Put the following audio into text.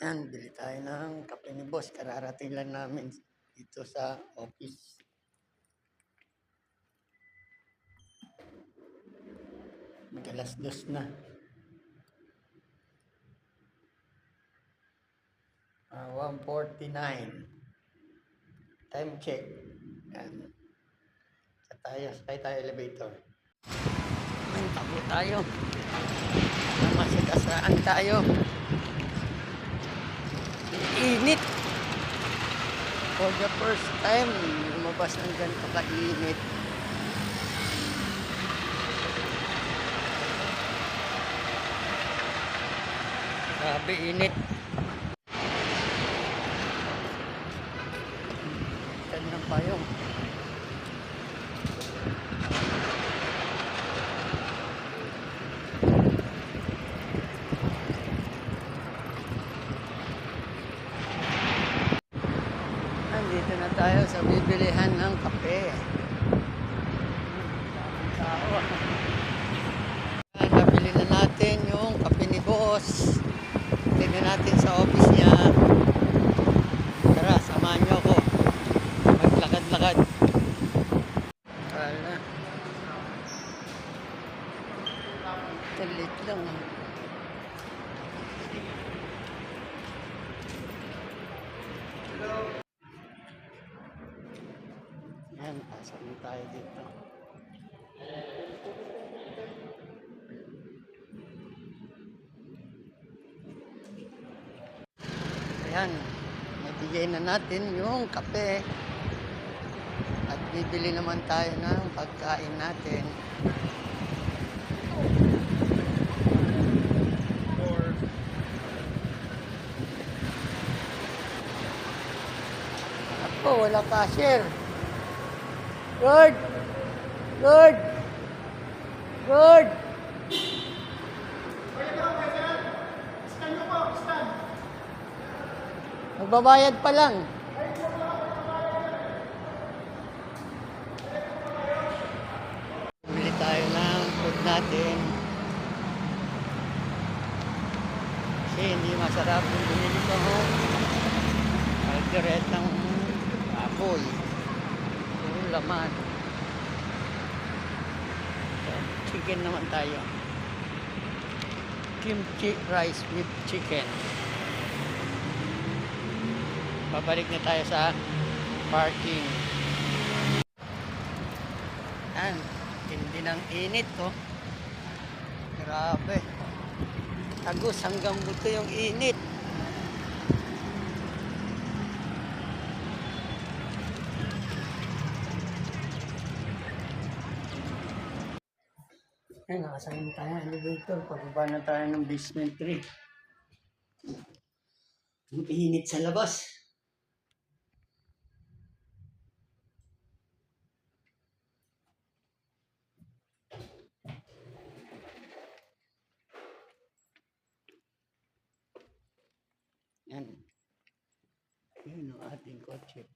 Yan, bili tayo ng kape ni boss. Kararating lang namin dito sa office. Mag alas dos na. Ah, 149. Time check. Yan. Sa tayo, sakay tayo elevator. Tabo tayo. Namasikasaan tayo. Init. For the first time, lumabas ng ganito ka-init. Grabe init. Yan ng payong. Nandito na tayo sa bibilihan ng kape. Tao. Nabili na natin yung kape ni boss. Tingnan natin sa office niya. Tara, samahan niyo ako. Maglakad-lakad. Wala. Talit lang ah. Yan, pasok tayo dito. Ayan, nabigay na natin yung kape. At bibili naman tayo ng pagkain natin. Ako, wala cashier. Lord! Lord! Lord! Magbabayad pa lang. Bili tayo ng food natin. Kasi hindi masarap yung binili ko ho. Kaldiret ng apoy. Puro laman. Chicken naman tayo. Kimchi rice with chicken. Babalik na tayo sa parking. Yan. Hindi ng init oh. Grabe. Tagos hanggang buto yung init. Yan, nakasama na tayo ng elevator. Pababa na tayo ng basement 3. Ang init sa labas. Yan. Yun ang ating kotse.